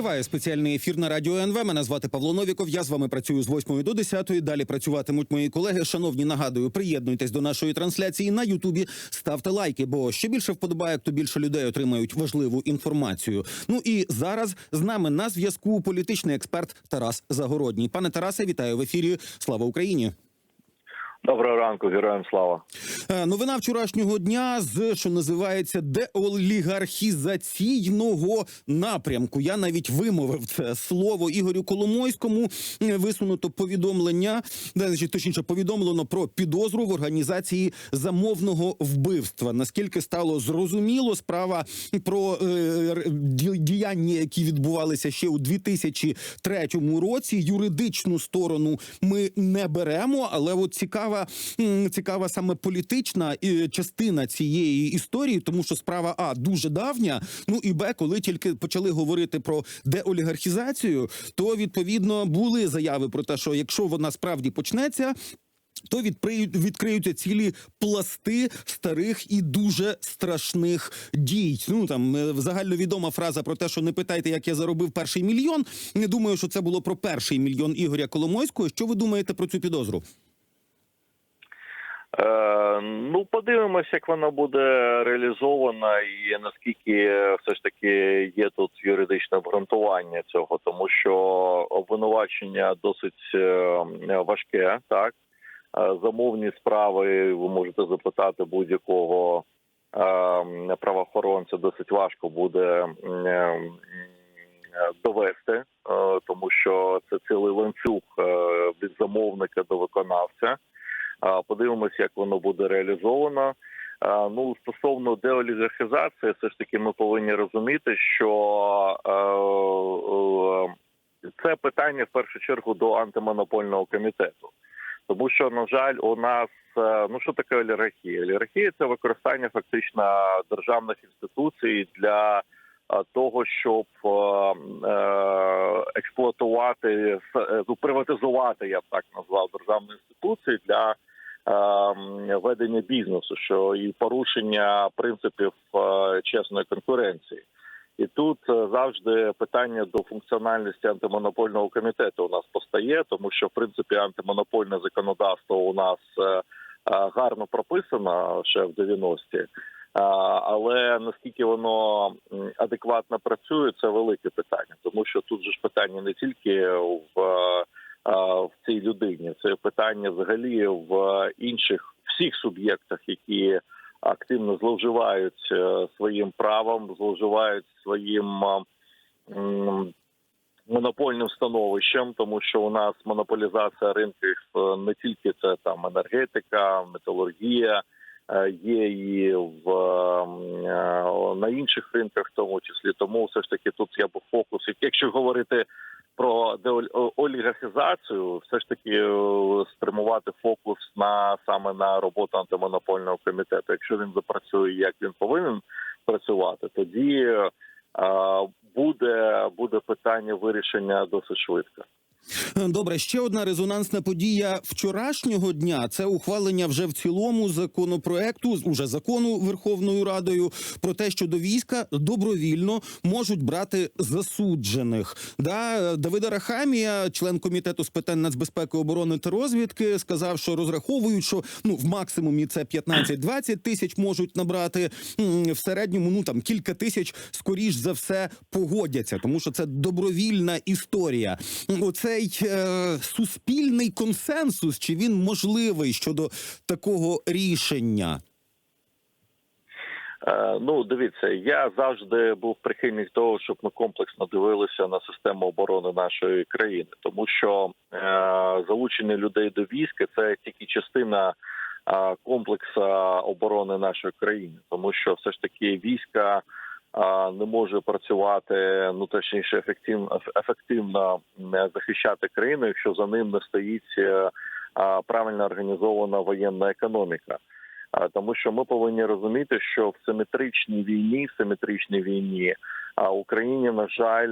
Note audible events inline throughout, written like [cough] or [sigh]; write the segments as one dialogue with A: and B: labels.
A: Триває спеціальний ефір на радіо НВ. Мене звати Павло Новіков. Я з вами працюю з 8 до 10. Далі працюватимуть мої колеги. Шановні, нагадую, приєднуйтесь до нашої трансляції на Ютубі. Ставте лайки, бо що більше вподобає, то більше людей отримають важливу інформацію. Ну і зараз з нами на зв'язку політичний експерт Тарас Загородній. Пане Тарасе, вітаю в ефірі. Слава Україні!
B: Доброго ранку, героям слава.
A: Е, Новина вчорашнього дня з що називається деолігархізаційного напрямку. Я навіть вимовив це слово Ігорю Коломойському. Е, Висунуто повідомлення, де, значить, точніше повідомлено про підозру в організації замовного вбивства. Наскільки стало зрозуміло, справа про е, діяння, які відбувалися ще у 2003 році. Юридичну сторону ми не беремо, але от цікава, цікава саме політична е, частина цієї історії, тому що справа а дуже давня. Ну і б, коли тільки почали говорити про деолігархізацію, то відповідно були заяви про те, що якщо вона справді почнеться. То відкриються цілі пласти старих і дуже страшних дій. Ну там е, загальновідома фраза про те, що не питайте, як я заробив перший мільйон. Не думаю, що це було про перший мільйон Ігоря Коломойського. Що ви думаєте про цю підозру?
B: Е, ну, подивимось, як вона буде реалізована, і наскільки все ж таки є тут юридичне обґрунтування цього, тому що обвинувачення досить е, важке. Так Е, замовні справи ви можете запитати будь-якого е, правоохоронця. Досить важко буде е, довести, е, тому що це цілий ланцюг е, від замовника до виконавця. Подивимося, як воно буде реалізовано. Ну стосовно деолігархізації, все ж таки ми повинні розуміти, що е, це питання в першу чергу до антимонопольного комітету, тому що на жаль, у нас е, ну що таке олігархія? Олігархія – це використання фактично державних інституцій для е, того, щоб експлуатувати ну, приватизувати, я б так назвав державні інституції для ведення бізнесу, що і порушення принципів е, чесної конкуренції. І тут е, завжди питання до функціональності антимонопольного комітету у нас постає, тому що в принципі антимонопольне законодавство у нас е, гарно прописано ще в 90-ті. Але наскільки воно адекватно працює, це велике питання, тому що тут же ж питання не тільки в, в цій людині, це питання взагалі в інших всіх суб'єктах, які активно зловживають е, своїм правом, зловживають своїм е, монопольним становищем, тому що у нас монополізація ринків е, не тільки це там енергетика, металургія. е, Є і в е, на інших ринках, в тому числі, тому все ж таки тут я б фокус. Якщо говорити про деолігархізацію, все ж таки е, спрямувати фокус на саме на роботу антимонопольного комітету. Якщо він запрацює, як він повинен працювати, тоді е, буде буде питання вирішення досить швидко.
A: Добре, ще одна резонансна подія вчорашнього дня це ухвалення вже в цілому законопроекту, уже закону Верховною Радою про те, що до війська добровільно можуть брати засуджених. Да, Давида Рахамія, член комітету з питань нацбезпеки, оборони та розвідки, сказав, що розраховують, що ну в максимумі це 15-20 тисяч можуть набрати в середньому. Ну там кілька тисяч скоріш за все погодяться, тому що це добровільна історія. Оцей е, суспільний консенсус, чи він можливий щодо такого рішення?
B: Е, Ну, дивіться, я завжди був прихильник того, щоб ми комплексно дивилися на систему оборони нашої країни, тому що е, залучення людей до війська це тільки частина е, комплексу оборони нашої країни, тому що все ж таки війська не може працювати ну точніше ефективно ефективно е, захищати країну, якщо за ним не стоїть е, е, правильно організована воєнна економіка. Тому що ми повинні розуміти, що в симетричній війні, в симетричній війні а Україні, на жаль,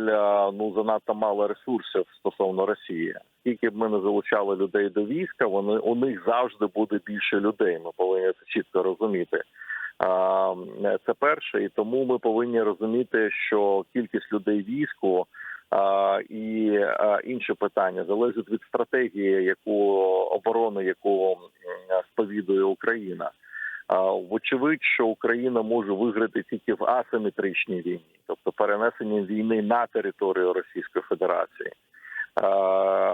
B: ну занадто мало ресурсів стосовно Росії. Скільки б ми не залучали людей до війська, вони у них завжди буде більше людей. Ми повинні це чітко розуміти. Це перше, і тому ми повинні розуміти, що кількість людей війську і інше питання залежить від стратегії, яку оборони, яку сповідує Україна. Вочевидь, що Україна може виграти тільки в асиметричній війні, тобто перенесенням війни на територію Російської Федерації. Е,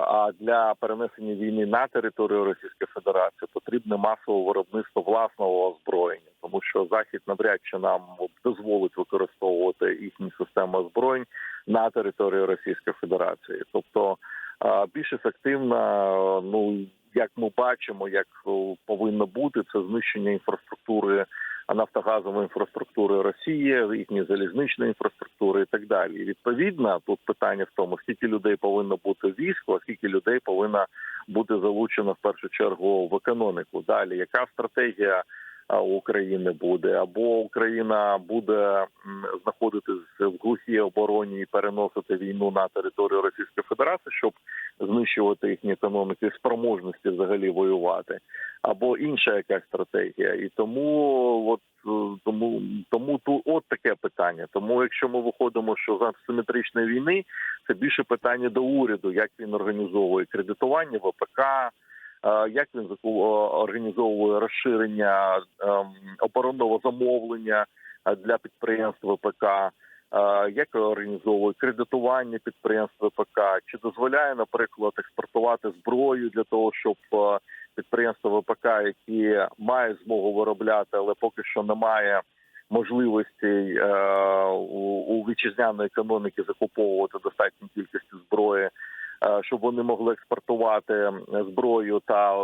B: А для перенесення війни на територію Російської Федерації потрібне масове виробництво власного озброєння, тому що захід навряд чи нам дозволить використовувати їхні системи озброєнь на території Російської Федерації. Тобто е, більш ефективно, е, ну як ми бачимо, як повинно бути, це знищення інфраструктури нафтогазової інфраструктури Росії, їхньої залізничної інфраструктури і так далі. І відповідно, тут питання в тому, скільки людей повинно бути в а скільки людей повинно бути залучено в першу чергу в економіку. Далі яка стратегія України буде, або Україна буде знаходитись в глухій обороні і переносити війну на територію Російської Федерації, щоб знищувати їхні економіки, спроможності взагалі воювати, або інша якась стратегія. І тому от е, тому тому тут от таке питання. Тому, якщо ми виходимо, що з асиметричної війни, це більше питання до уряду, як він організовує кредитування ВПК. Е, Як він організовує розширення ем, оборонного замовлення е, для підприємств ВПК? Е, Як організовує кредитування підприємств ВПК? Чи дозволяє, наприклад, експортувати зброю для того, щоб підприємства ВПК, які мають змогу виробляти, але поки що немає можливостей у, вітчизняної економіки закуповувати достатню кількість зброї, щоб вони могли експортувати зброю та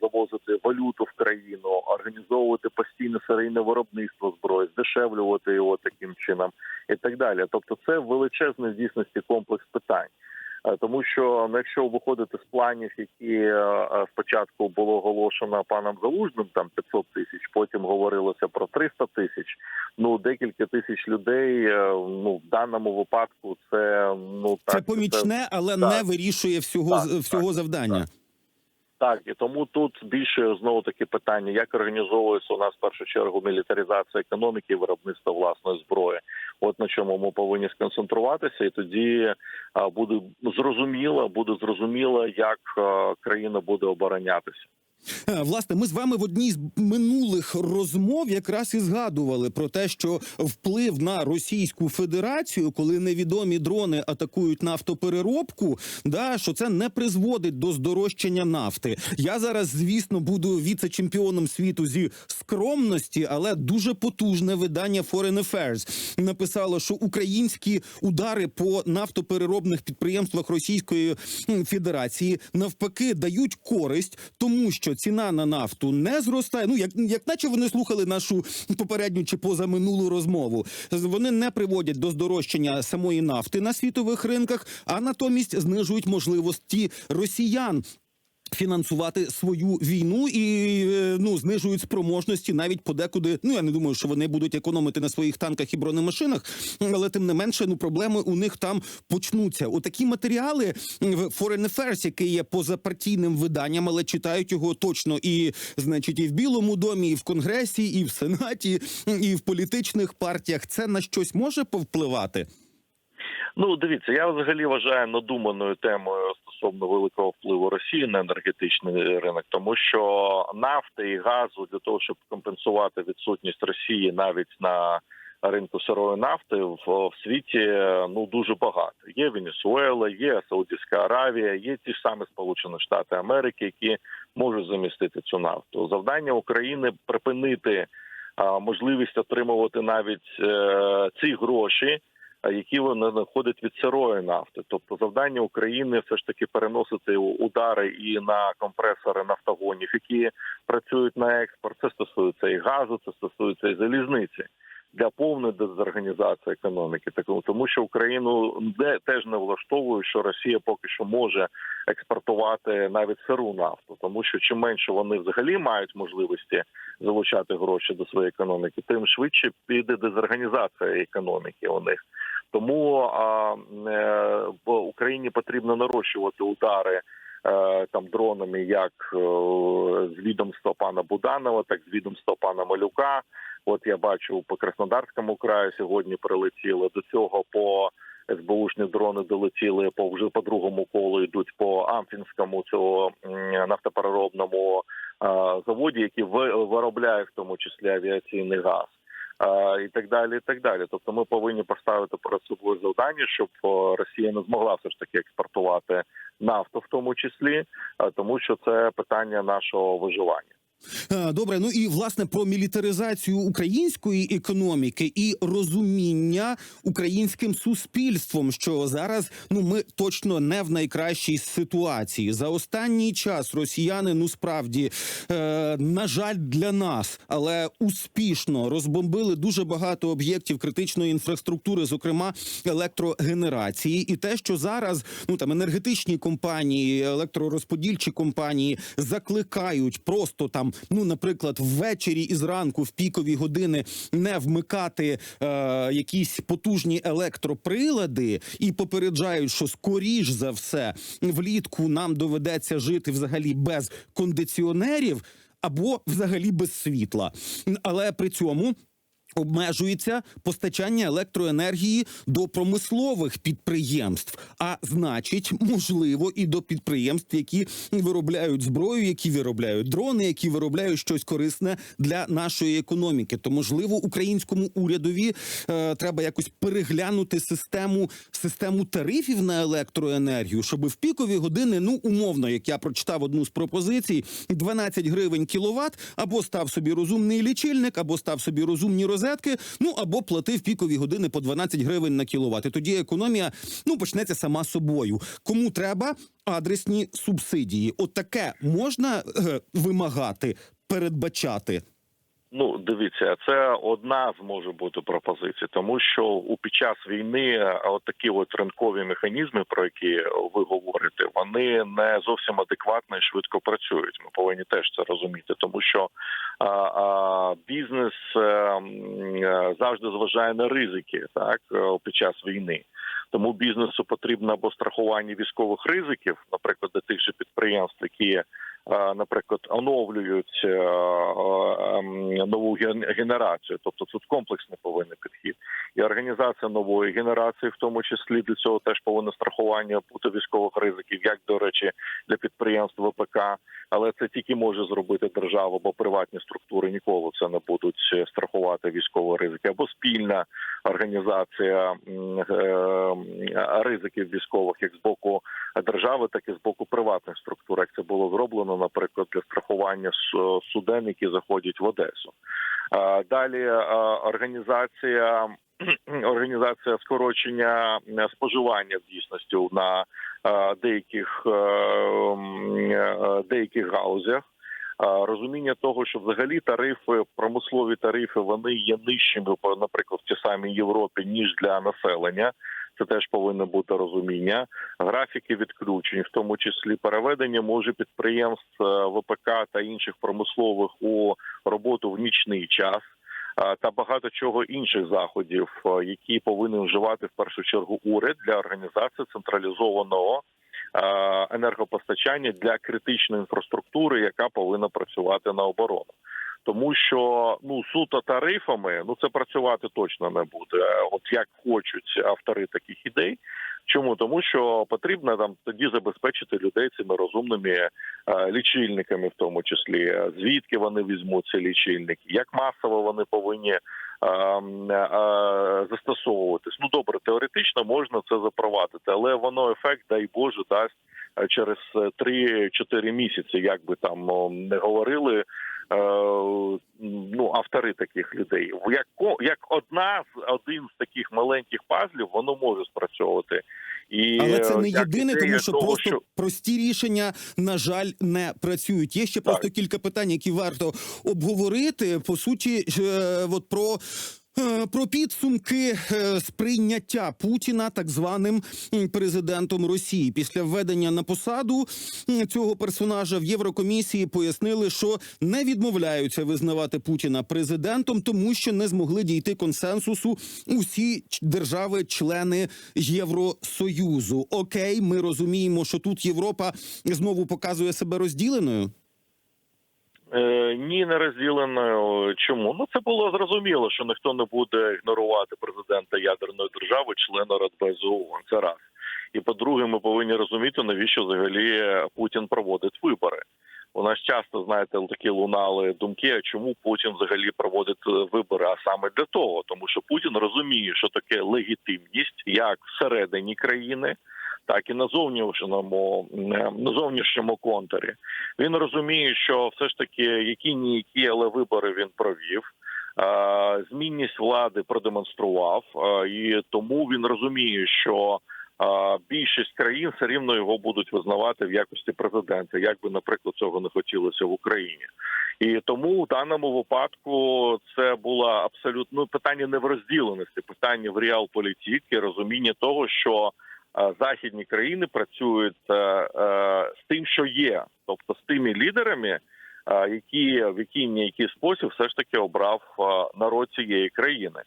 B: завозити валюту в країну, організовувати постійне серійне виробництво зброї, здешевлювати його таким чином і так далі. Тобто, це величезний в дійсності комплекс питань. Е, Тому що якщо виходити з планів, які е, е, спочатку було оголошено паном Залужним, там 500 тисяч, потім говорилося про 300 тисяч. Ну декілька тисяч людей. Ну в даному випадку це ну
A: Це помічне, але
B: так.
A: не вирішує всього
B: Так,
A: всього
B: так,
A: завдання.
B: так. Так, і тому тут більше знову таки питання, як організовується у нас в першу чергу мілітаризація економіки і виробництво власної зброї. От на чому ми повинні сконцентруватися, і тоді буде зрозуміло, буде зрозуміло, як країна буде оборонятися.
A: Е, Власне, ми з вами в одній з минулих розмов якраз і згадували про те, що вплив на Російську Федерацію, коли невідомі дрони атакують нафтопереробку, да що це не призводить до здорожчання нафти. Я зараз, звісно, буду віце-чемпіоном світу зі скромності, але дуже потужне видання Foreign Affairs написало, що українські удари по нафтопереробних підприємствах Російської Федерації навпаки дають користь, тому що ціна на нафту не зростає. Ну як, як наче вони слухали нашу попередню чи позаминулу розмову. Вони не приводять до здорожчання самої нафти на світових ринках, а натомість знижують можливості росіян. Фінансувати свою війну і е, ну знижують спроможності навіть подекуди. Ну я не думаю, що вони будуть економити на своїх танках і бронемашинах, але тим не менше, ну проблеми у них там почнуться. Отакі матеріали в Foreign Affairs, який є позапартійним виданням, але читають його точно і значить, і в Білому домі, і в Конгресі, і в Сенаті, і в політичних партіях. Це на щось може повпливати.
B: Ну, дивіться, я взагалі вважаю надуманою темою стосовно великого впливу Росії на енергетичний ринок, тому що нафти і газу для того, щоб компенсувати відсутність Росії навіть на ринку сирої нафти в, в світі ну дуже багато. Є Венесуела, є Саудівська Аравія, є ті ж самі Сполучені Штати Америки, які можуть замістити цю нафту. Завдання України припинити а, можливість отримувати навіть е, ці гроші які вони знаходять від сирої нафти. Тобто завдання України все ж таки переносити удари і на компресори нафтогонів, які працюють на експорт. Це стосується і газу, це стосується і залізниці. Для повної дезорганізації економіки, так тому що Україну де теж не влаштовує, що Росія поки що може експортувати навіть сиру нафту, тому що чим менше вони взагалі мають можливості залучати гроші до своєї економіки, тим швидше піде дезорганізація економіки у них. Тому а, е, в Україні потрібно нарощувати удари е, там дронами, як е, з відомства пана Буданова, так з відомства пана Малюка. От я бачу по Краснодарському краю сьогодні прилетіло до цього по СБУшні дрони долетіли по вже по другому колу. Йдуть по Амфінському цього нафтопереробному заводі, який ви- виробляє в тому числі авіаційний газ. Е, І так далі, і так далі. Тобто, ми повинні поставити перед собою завдання, щоб Росія не змогла все ж таки експортувати нафту, в тому числі, е, тому що це питання нашого виживання.
A: Е, Добре, ну і власне про мілітаризацію української економіки і розуміння українським суспільством, що зараз ну ми точно не в найкращій ситуації. За останній час росіяни ну справді е, на жаль для нас, але успішно розбомбили дуже багато об'єктів критичної інфраструктури, зокрема електрогенерації, і те, що зараз ну там енергетичні компанії, електророзподільчі компанії закликають просто там, ну наприклад, ввечері і зранку в пікові години не вмикати е, якісь потужні електроприлади і попереджають, що скоріш за все влітку нам доведеться жити взагалі без кондиціонерів або взагалі без світла. Але при цьому. Обмежується постачання електроенергії до промислових підприємств, а значить, можливо, і до підприємств, які виробляють зброю, які виробляють дрони, які виробляють щось корисне для нашої економіки. То можливо, українському урядові е, треба якось переглянути систему систему тарифів на електроенергію, щоб в пікові години, ну умовно, як я прочитав одну з пропозицій, 12 гривень кіловат, або став собі розумний лічильник, або став собі розумні розетки. Ну або платив пікові години по 12 гривень на кіловат. І тоді економія ну почнеться сама собою. Кому треба адресні субсидії? От таке можна е, вимагати, передбачати.
B: Ну, дивіться, це одна з може бути пропозицій, тому що у під час війни е, от ринкові механізми, про які ви говорите, вони не зовсім адекватно і швидко працюють. Ми повинні теж це розуміти, тому що бізнес е, е, завжди зважає на ризики, так е, під час війни. Тому бізнесу потрібно або страхування військових ризиків, наприклад, для тих же підприємств, які наприклад, оновлюють е, е, нову ген- генерацію, тобто тут комплексний повинен підхід, і організація нової генерації, в тому числі для цього теж повинно страхування бути військових ризиків, як до речі, для підприємств ВПК, але це тільки може зробити держава, бо приватні структури ніколи це не будуть е, страхувати військові ризики, або спільна організація е, ризиків військових, як з боку держави, так і з боку приватних структур, як це було зроблено, наприклад, для страхування суден, які заходять в Одесу. Далі організація. [clears throat] Організація скорочення споживання в дійсності на деяких е, е, деяких гаузях. Розуміння того, що взагалі тарифи, промислові тарифи, вони є нижчими, наприклад, в тій самій Європі, ніж для населення. Це теж повинно бути розуміння. Графіки відключень, в тому числі переведення може підприємств е, ВПК та інших промислових у роботу в нічний час. е, Та багато чого інших заходів, е, які повинен вживати в першу чергу уряд для організації централізованого енергопостачання для критичної інфраструктури, яка повинна працювати на оборону. Тому що ну суто тарифами ну це працювати точно не буде. От як хочуть автори таких ідей. Чому тому, що потрібно там тоді забезпечити людей цими розумними е, лічильниками, в тому числі звідки вони візьмуть ці лічильники, як масово вони повинні е, е, застосовуватись. Ну добре, теоретично можна це запровадити, але воно ефект, дай Боже, дасть е, через е, 3-4 місяці, як би там не говорили. е, Ну, автори таких людей, як як одна з один з таких маленьких пазлів, воно може спрацьовувати, і
A: Але це не
B: е,
A: єдине, тому що
B: того,
A: просто
B: що-
A: прості рішення, на жаль, не працюють. Є ще просто кілька питань, які варто обговорити. По суті, е, от про. Е, Про підсумки е, сприйняття Путіна так званим президентом Росії після введення на посаду цього персонажа в Єврокомісії пояснили, що не відмовляються визнавати Путіна президентом, тому що не змогли дійти консенсусу усі держави-члени Євросоюзу. Окей, ми розуміємо, що тут Європа знову показує себе розділеною.
B: Е, ні, не розділеною. Чому? Ну це було зрозуміло, що ніхто не буде ігнорувати президента ядерної держави, члена Радбезу ООН. Це раз. І по-друге, ми повинні розуміти, навіщо взагалі Путін проводить вибори. У нас часто знаєте такі лунали думки, а чому Путін взагалі проводить е, вибори? А саме для того, тому що Путін розуміє, що таке легітимність як всередині країни, так і на зовнішньому е, на зовнішньому контурі. Він розуміє, що все ж таки які ніякі, але вибори він провів. Змінність влади продемонстрував, і тому він розуміє, що більшість країн все рівно його будуть визнавати в якості президента, як би, наприклад, цього не хотілося в Україні. І тому в даному випадку це було абсолютно ну, питання не в розділеності, питання в реалполітік і розуміння того, що західні країни працюють е, е, з тим, що є, тобто з тими лідерами, е, які в який ніякий спосіб все ж таки обрав е, народ цієї країни.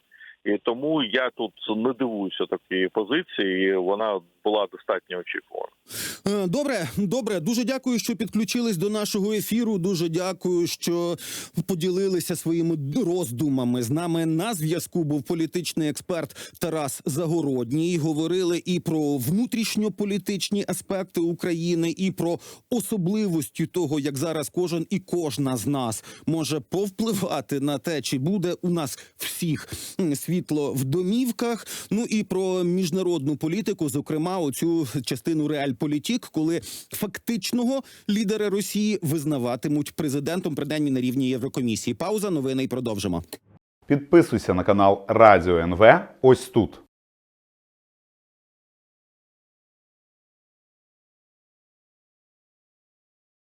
B: І тому я тут не дивуюся такої позиції. Вона була достатньо очікувана.
A: Е, Добре, добре. Дуже дякую, що підключились до нашого ефіру. Дуже дякую, що поділилися своїми роздумами. З нами на зв'язку був політичний експерт Тарас Загородній. Говорили і про внутрішньополітичні аспекти України, і про особливості того, як зараз кожен і кожна з нас може повпливати на те, чи буде у нас всіх м, світло в домівках. Ну і про міжнародну політику, зокрема, оцю частину реальполітік, коли фактичного лідера Росії визнаватимуть президентом принаймні на рівні Єврокомісії. Пауза, новини і продовжимо.
C: Підписуйся на канал Радіо НВ ось тут.